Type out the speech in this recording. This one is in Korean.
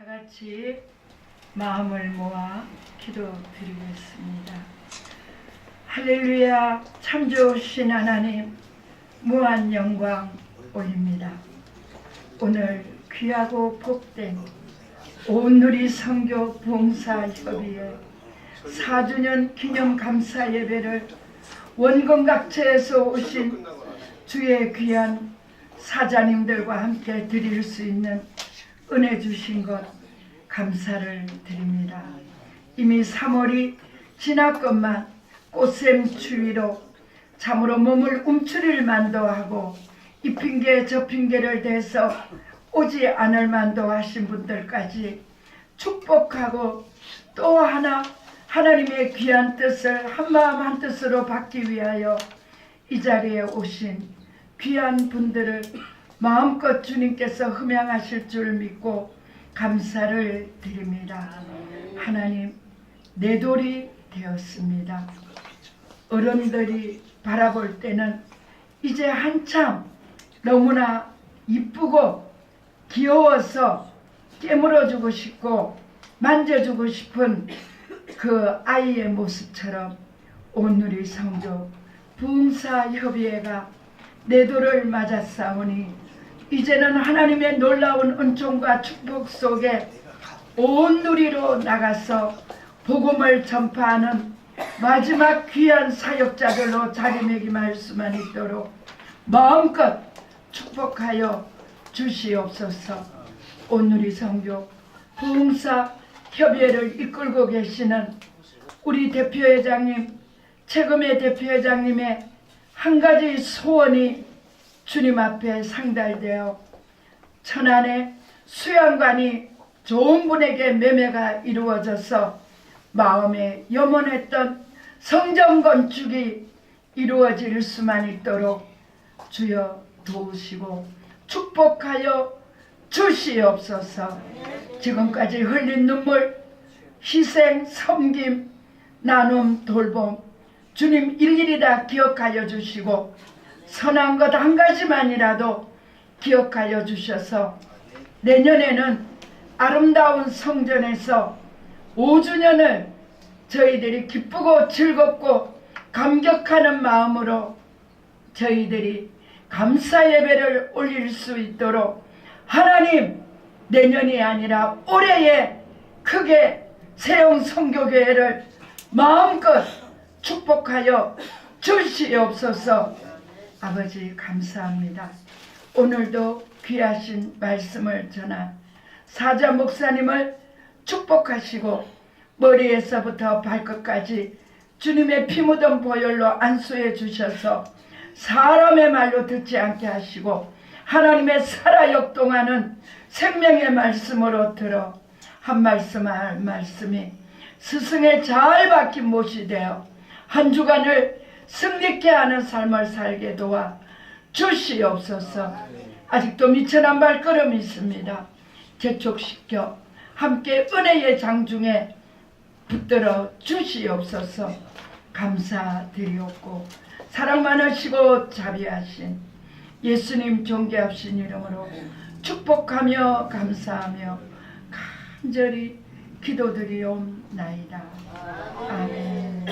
다 같이 마음을 모아 기도드리겠습니다. 할렐루야 참 좋으신 하나님 무한 영광 올립니다. 오늘 귀하고 복된 온누리 성교 봉사 협의회 4주년 기념 감사 예배를 원건각처에서 오신 주의 귀한 사자님들과 함께 드릴 수 있는 은혜 주신 것 감사를 드립니다. 이미 3월이 지났건만 꽃샘 추위로 참으로 몸을 움츠릴 만도 하고 이 핑계 저 핑계를 대서 오지 않을 만도 하신 분들까지 축복하고 또 하나 하나님의 귀한 뜻을 한마음 한뜻으로 받기 위하여 이 자리에 오신 귀한 분들을 마음껏 주님께서 흠양하실 줄 믿고 감사를 드립니다. 하나님 내 돌이 되었습니다. 어른들이 바라볼 때는 이제 한참 너무나 이쁘고 귀여워서 깨물어주고 싶고 만져주고 싶은 그 아이의 모습처럼 오늘의 성조 부흥사협의회가 내 돌을 맞았사오니 이제는 하나님의 놀라운 은총과 축복 속에 온 누리로 나가서 복음을 전파하는 마지막 귀한 사역자들로 자리매김할 수만 있도록 마음껏 축복하여 주시옵소서. 오늘의 성교 부흥사 협의회를 이끌고 계시는 우리 대표회장님 최금의 대표회장님의 한 가지 소원이 주님 앞에 상달되어 천안의 수양관이 좋은 분에게 매매가 이루어져서 마음에 염원했던 성전 건축이 이루어질 수만 있도록 주여 도우시고 축복하여 주시옵소서. 지금까지 흘린 눈물 희생 섬김 나눔 돌봄 주님 일일이 다 기억하여 주시고 선한 것 한 가지만이라도 기억하여 주셔서 내년에는 아름다운 성전에서 5주년을 저희들이 기쁘고 즐겁고 감격하는 마음으로 저희들이 감사 예배를 올릴 수 있도록 하나님 내년이 아니라 올해에 크게 세용 성교교회를 마음껏 축복하여 주시옵소서 아버지 감사합니다. 오늘도 귀하신 말씀을 전한 사자 목사님을 축복하시고 머리에서부터 발끝까지 주님의 피 묻은 보혈로 안수해 주셔서 사람의 말로 듣지 않게 하시고 하나님의 살아 역동하는 생명의 말씀으로 들어 한 말씀 한 말씀이 스승의 잘 박힌 못이 되어 한 주간을 승리케 하는 삶을 살게 도와 주시옵소서 아직도 미천한 발걸음이 있습니다 재촉시켜 함께 은혜의 장중에 붙들어 주시옵소서 감사드리옵고 사랑 많으시고 자비하신 예수님 존귀하신 이름으로 축복하며 감사하며 간절히 기도드리옵나이다. 아멘.